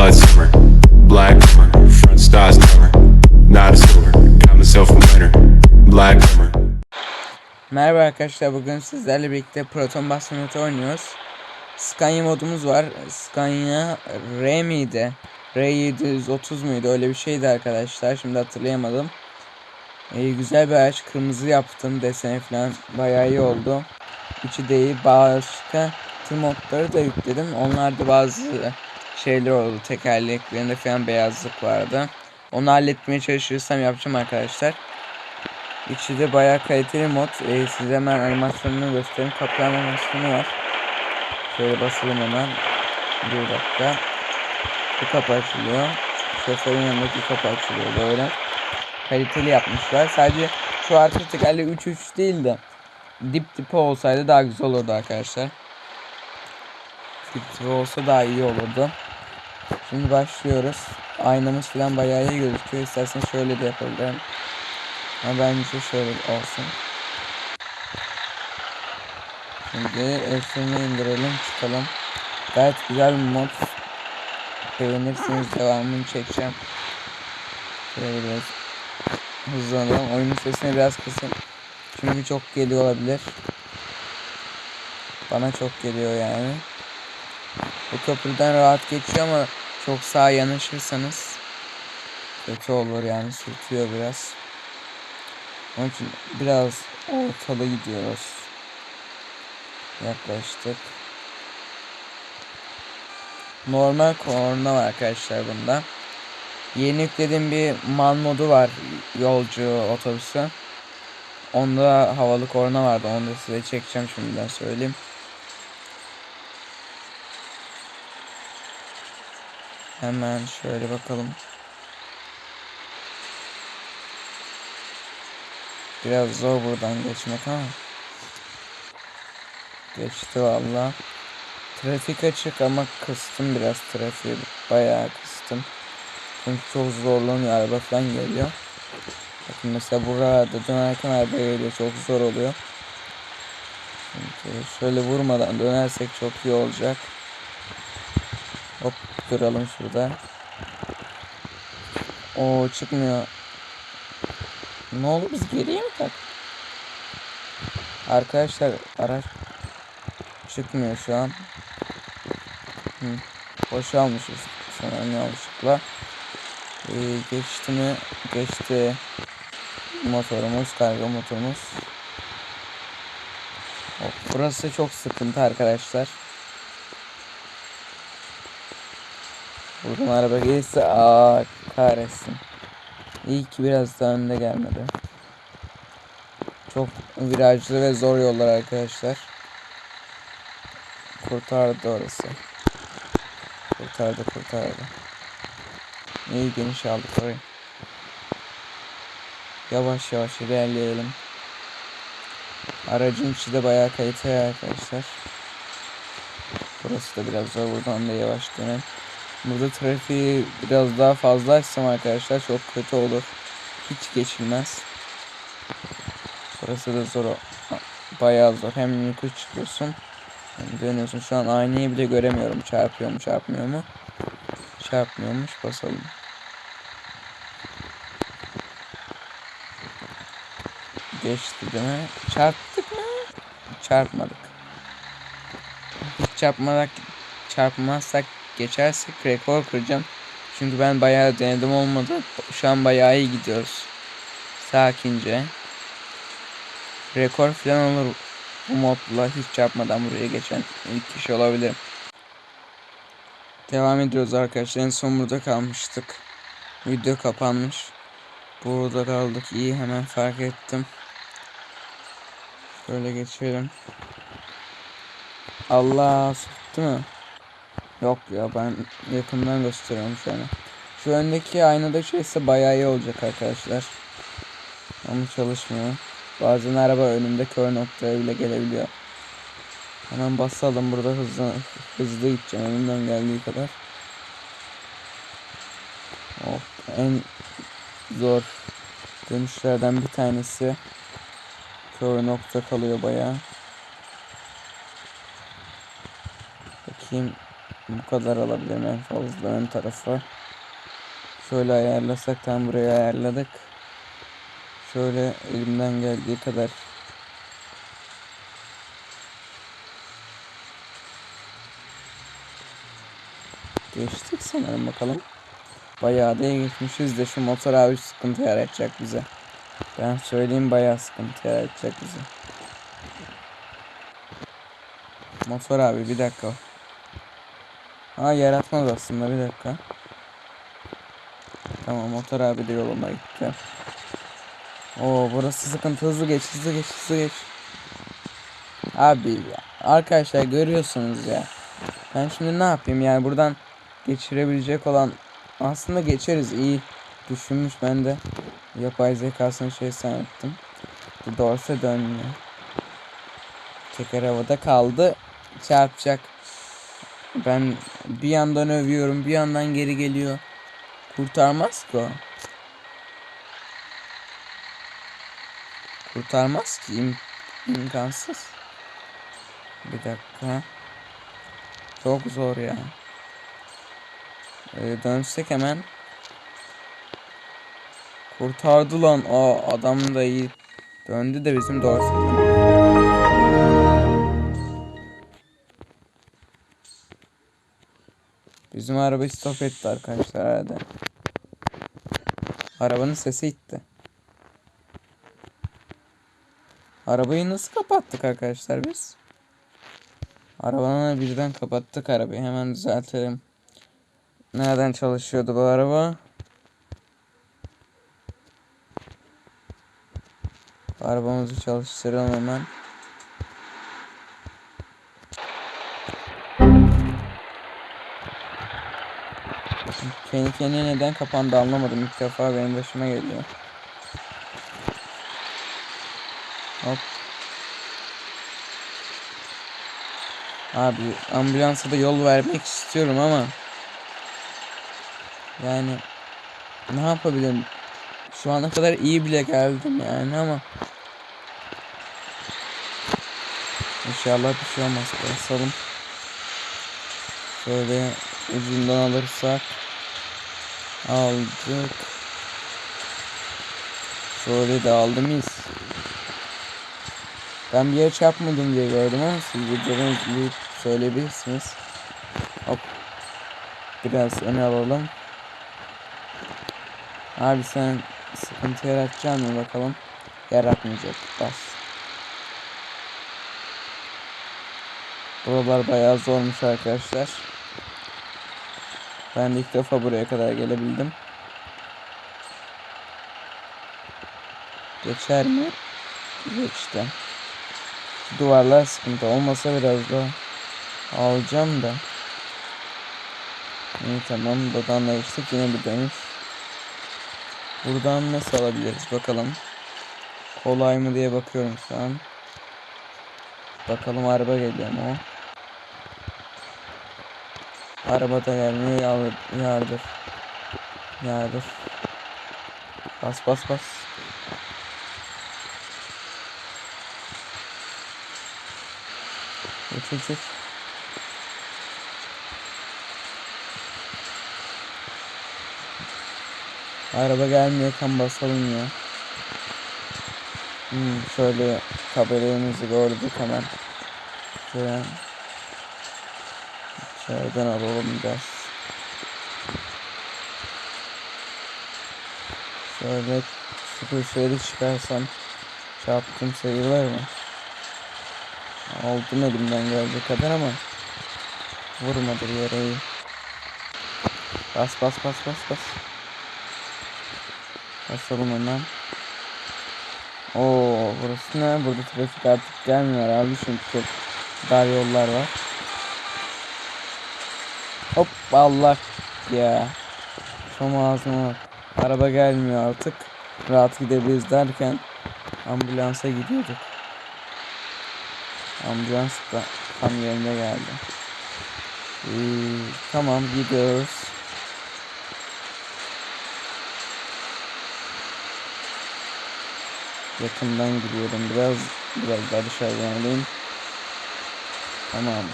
blood simmer. Black hummer, front stars cover. Not silver, got myself a winner. Black hummer. Merhaba arkadaşlar bugün sizlerle birlikte Proton Bastonat'ı oynuyoruz. Scania modumuz var. Scania R miydi? R730 muydu? Öyle bir şeydi arkadaşlar. Şimdi hatırlayamadım. Ee, güzel bir araç. Kırmızı yaptım. Deseni falan bayağı iyi oldu. İçi de iyi. Başka tüm modları da yükledim. Onlarda bazı şeyler oldu. Tekerleklerinde falan beyazlık vardı. Onu halletmeye çalışırsam yapacağım arkadaşlar. İçi de bayağı kaliteli mod. Ee, size hemen animasyonunu göstereyim. Kapı animasyonu var. Şöyle basalım hemen. Bir dakika. Bu kapı açılıyor. Şoförün yanındaki kapı açılıyor böyle. Kaliteli yapmışlar. Sadece şu arka tekerle 3-3 değil de dip dipe olsaydı daha güzel olurdu arkadaşlar. Dip dipe olsa daha iyi olurdu. Şimdi başlıyoruz. Aynamız falan bayağı iyi gözüküyor. İstersen şöyle de yapabilirim. Ama bence şöyle olsun. Şimdi Elfini indirelim çıkalım. Gayet güzel bir mod. Beğenirseniz devamını çekeceğim. Şöyle biraz hızlanalım. Oyunun sesini biraz kısın. Çünkü çok geliyor olabilir. Bana çok geliyor yani. Bu köprüden rahat geçiyor ama çok sağa yanaşırsanız kötü olur yani sürtüyor biraz. Onun için biraz ortalı gidiyoruz. Yaklaştık. Normal korna var arkadaşlar bunda. Yeni yüklediğim bir man modu var yolcu otobüsü. Onda havalı korna vardı. Onu da size çekeceğim şimdiden söyleyeyim. Hemen şöyle bakalım. Biraz zor buradan geçmek ama. Geçti valla. Trafik açık ama kıstım biraz trafiği. Bayağı kıstım. Çünkü çok zorlanıyor. Araba falan geliyor. Bakın mesela burada dönerken araba geliyor. Çok zor oluyor. Şimdi şöyle vurmadan dönersek çok iyi olacak. Hop duralım şurada. O çıkmıyor. Ne oldu biz geriye mi tak? Arkadaşlar araç çıkmıyor şu an. Hı. Boşalmışız sanırım yanlışlıkla. Ee, geçti mi? Geçti. Motorumuz, kargo motorumuz. Hop, burası çok sıkıntı arkadaşlar. Buradan araba gelirse aa kahretsin. İyi ki biraz daha önde gelmedi. Çok virajlı ve zor yollar arkadaşlar. Kurtardı orası. Kurtardı kurtardı. İyi geniş aldık orayı. Yavaş yavaş ilerleyelim. Aracın içi de bayağı kaliteli arkadaşlar. Burası da biraz zor buradan da yavaş dönelim. Burada trafiği biraz daha fazla açsam arkadaşlar çok kötü olur. Hiç geçilmez. Burası da zor. Bayağı zor. Hem yukarı çıkıyorsun. Hem dönüyorsun. Şu an aynayı bile göremiyorum. Çarpıyor mu çarpmıyor mu? Çarpmıyormuş. Basalım. Geçti değil mi? Çarptık mı? Çarpmadık. Hiç çarpmadak çarpmazsak geçersek rekor kıracağım. Çünkü ben bayağı denedim olmadı. Şu an bayağı iyi gidiyoruz. Sakince. Rekor falan olur bu modla hiç çarpmadan buraya geçen ilk kişi olabilirim. Devam ediyoruz arkadaşlar. En son burada kalmıştık. Video kapanmış. Burada kaldık. İyi hemen fark ettim. Şöyle geçelim. Allah sıktı mı? Yok ya ben yakından gösteriyorum şu an. Şu öndeki aynada şeyse bayağı iyi olacak arkadaşlar. Ama çalışmıyor. Bazen araba önümde kör noktaya bile gelebiliyor. Hemen basalım burada hızlı hızlı gideceğim elimden geldiği kadar. Oh en zor dönüşlerden bir tanesi kör nokta kalıyor bayağı. Bakayım Bu kadar alabilirim en fazla ön tarafa. Şöyle ayarlasak tam buraya ayarladık. Şöyle elimden geldiği kadar Geçtik sanırım bakalım. Bayağı da geçmişiz de şu motor abi sıkıntı yaratacak bize. Ben söyleyeyim bayağı sıkıntı yaratacak bize. Motor abi bir dakika. Ha yaratmaz aslında bir dakika. Tamam motor abi de yoluna gitti. Oo burası sıkıntı hızlı geç hızlı geç hızlı geç. Abi ya, arkadaşlar görüyorsunuz ya. Ben şimdi ne yapayım yani buradan geçirebilecek olan aslında geçeriz iyi düşünmüş ben de yapay zekasını şey sanatım. Dorse dönmüyor. Teker havada kaldı çarpacak. Ben bir yandan övüyorum bir yandan geri geliyor. Kurtarmaz ki o. Kurtarmaz ki im imkansız. Bir dakika. Çok zor ya. Ee, dönsek hemen. Kurtardı lan. Aa adam da iyi. Döndü de bizim doğrusu. Bizim arabayı stop etti arkadaşlar herhalde. Arabanın sesi gitti. Arabayı nasıl kapattık arkadaşlar biz? Arabanı birden kapattık arabayı. Hemen düzeltelim. Nereden çalışıyordu bu araba? Arabamızı çalıştıralım hemen. Kendi kendine neden kapandı anlamadım. İlk defa benim başıma geliyor. Hop. Abi ambulansa da yol vermek istiyorum ama yani ne yapabilirim? Şu ana kadar iyi bile geldim yani ama İnşallah bir şey olmaz. Basalım. Şöyle ucundan alırsak aldık. Şöyle de aldım mıyız? Ben bir yere çarpmadım diye gördüm ama siz videodan izleyip söyleyebilirsiniz. Hop. Biraz öne alalım. Abi sen sıkıntı yaratacaksın mı bakalım? Yaratmayacak. Bas. Buralar bayağı zormuş arkadaşlar. Ben ilk defa buraya kadar gelebildim. Geçer mi? Geçti. Duvarlar sıkıntı olmasa biraz da alacağım da. İyi tamam buradan da geçtik yine bir dönüş. Buradan nasıl alabiliriz bakalım. Kolay mı diye bakıyorum şu an. Bakalım araba geliyor mu? Araba gelmiyor yardır. Yardır. Yardır. Bas bas bas. Uç uç uç. Araba gelmiyor kan basalım ya. Hmm, şöyle tabelamızı gördük hemen. Şöyle içeriden alalım biraz. Şöyle köşeleri çıkarsam çarptım sayılır mı? Aldım elimden gelecek kadar ama vurmadı yere. Bas bas bas bas bas. Basalım hemen. Oo burası ne? Burada trafik artık gelmiyor abi çünkü çok dar yollar var. Hop Allah ya. Şom ağzıma bak. Araba gelmiyor artık. Rahat gidebiliriz derken ambulansa gidiyorduk. Ambulans da tam yerine geldi. Ee, tamam gidiyoruz. Yakından gidiyorum biraz biraz daha dışarıdan alayım. Tamam.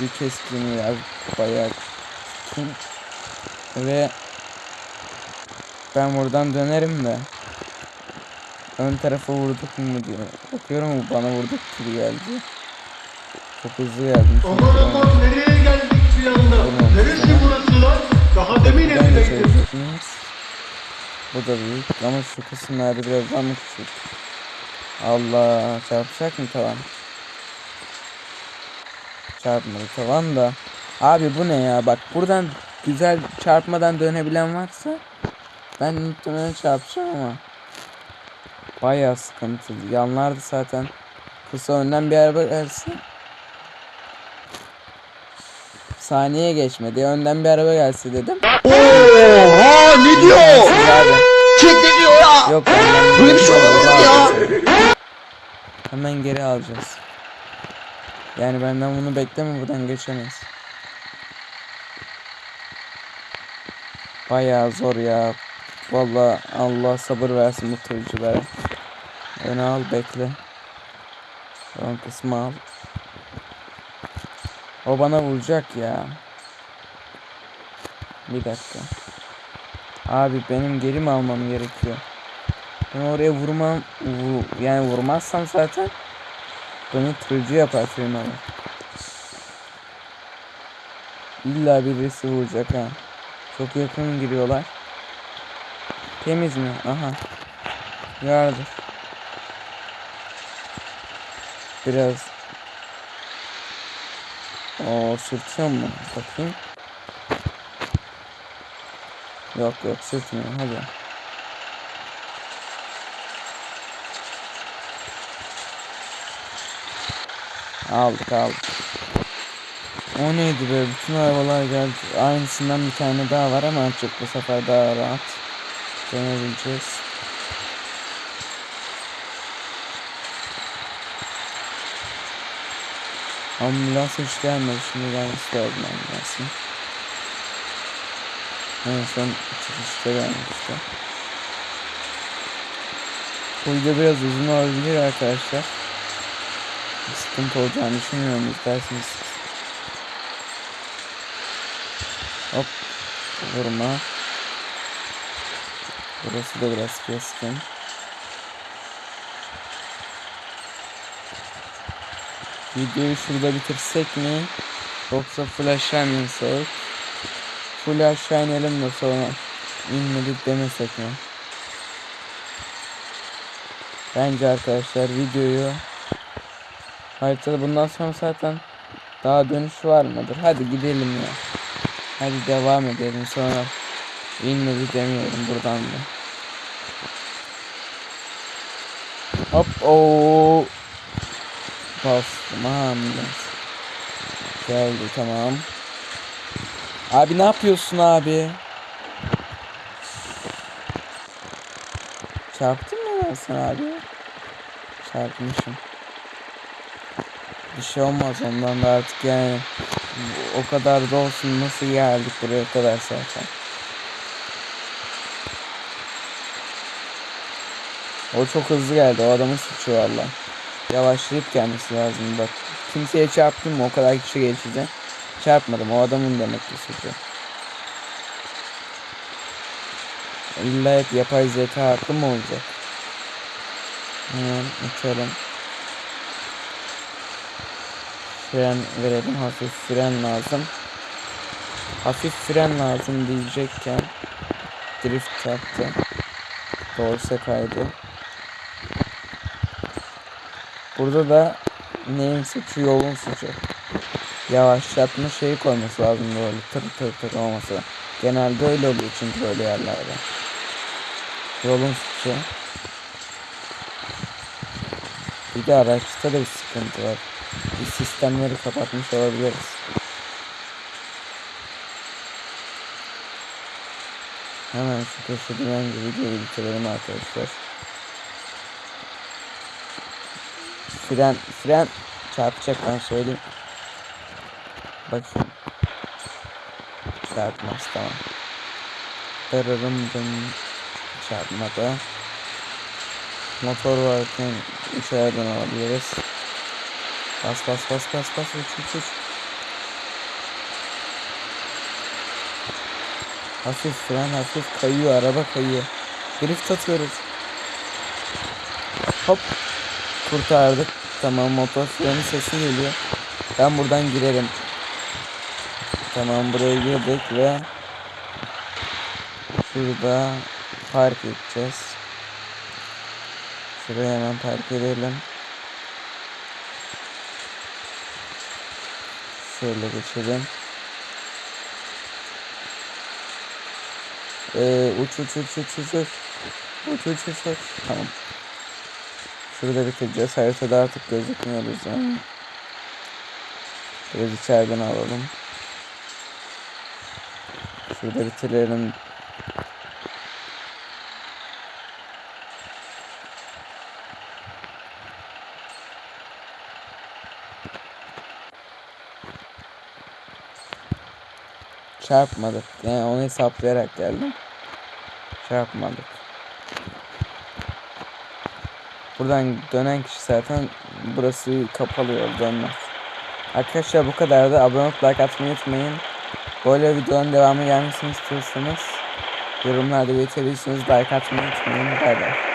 Bir keskin yer bayağı olsun. Ve ben buradan dönerim de. Ön tarafa vurduk mu diye. Bakıyorum bana vurduk gibi geldi. Çok hızlı geldim. Aman aman nereye geldik bir anda? Neresi burası lan? Daha demin evindeydim. Bu da büyük ama şu kısımlarda biraz daha mı küçük? Allah çarpacak mı tavan? Çarpmadı tavan da. Abi bu ne ya bak buradan güzel çarpmadan dönebilen varsa ben muhtemelen çarpacağım ama bayağı sıkıntılı. Yanlardı zaten. Kısa önden bir araba gelse saniye geçmedi. Önden bir araba gelse dedim. Oha ne diyor? Ne diyor ya? Yok Böyle bir şey olamaz ya. Hemen geri alacağız. Yani benden bunu bekleme buradan geçemez. Bayağı zor ya. Vallahi Allah sabır versin bu tırcılara. Öne al bekle. Ön kısmı al. O bana vuracak ya. Bir dakika. Abi benim geri mi almam gerekiyor? Ben oraya vurmam vu- yani vurmazsam zaten beni tırcı yapar firmalar. İlla birisi vuracak ha. Çok yakın giriyorlar. Temiz mi? Aha. Yardır. Biraz. O sürtüyor mu? Bakayım. Yok yok sürtmüyor. Hadi. Aldık aldık. O neydi be? Bütün arabalar geldi. Aynısından bir tane daha var ama çok bu sefer daha rahat. Dönebileceğiz. Ambulans hiç gelmedi. Şimdi gelmesi lazım ambulansın. En son çıkışta gelmişti. Bu video biraz uzun olabilir arkadaşlar. Sıkıntı olacağını düşünmüyorum isterseniz. Hop. Vurma. Burası da biraz keskin. Videoyu şurada bitirsek mi? Yoksa aşağı mı insek? Full aşağı inelim de sonra inmedik demesek mi? Bence arkadaşlar videoyu Haritada bundan sonra zaten daha dönüş var mıdır? Hadi gidelim ya. Hadi devam edelim sonra inmedi demiyorum buradan da. Hop o Bastım ambulans. Geldi tamam. Abi ne yapıyorsun abi? Çarptın mı ben sana abi? Çarpmışım. Bir şey olmaz ondan da artık yani o kadar da olsun nasıl geldik buraya kadar zaten. O çok hızlı geldi o adamın suçu valla. Yavaşlayıp gelmesi lazım bak. Kimseye çarptım mı o kadar kişi geçti. Çarpmadım o adamın demek ki suçu. İlla hep yapay zeka haklı mı olacak? Hemen uçalım. Fren verelim. Hafif fren lazım. Hafif fren lazım diyecekken drift yaptı. Dorse kaydı. Burada da neyin suçu yolun suçu. Yavaşlatma şeyi koyması lazım böyle tır tır tır olması. Genelde öyle oluyor çünkü böyle yerlerde. Yolun suçu. Bir de araçta da bir sıkıntı var. Sistemleri kapatmış olabiliriz. Hemen şu köşede bence videoyu bitirelim arkadaşlar. Fren, fren çarpacak ben söyleyeyim. Bakayım. Çarpmaz tamam. Dararım dım çarpmadı. Motor varken üç ayardan alabiliriz. Bas bas bas bas bas uç uç uç. Hafif fren hafif kayıyor araba kayıyor. Drift atıyoruz. Hop. Kurtardık. Tamam motor freni sesi geliyor. Ben buradan girerim. Tamam buraya girdik ve şurada park edeceğiz. Şuraya hemen park edelim. Şöyle geçelim. Ee, uç uç uç uç uç uç. Uç uç uç uç. Tamam. Şurada bitireceğiz. Haritada artık gözükmüyoruz yani. Biraz içeriden alalım. Şurada bitirelim. Çarpmadık. Yani onu hesaplayarak geldim. Çarpmadık. Buradan dönen kişi zaten burası kapalı yol dönmez. Arkadaşlar bu kadar da abone olup like atmayı unutmayın. Böyle videonun devamı gelmesini istiyorsanız yorumlarda belirtebilirsiniz. Like atmayı unutmayın. Bay bay.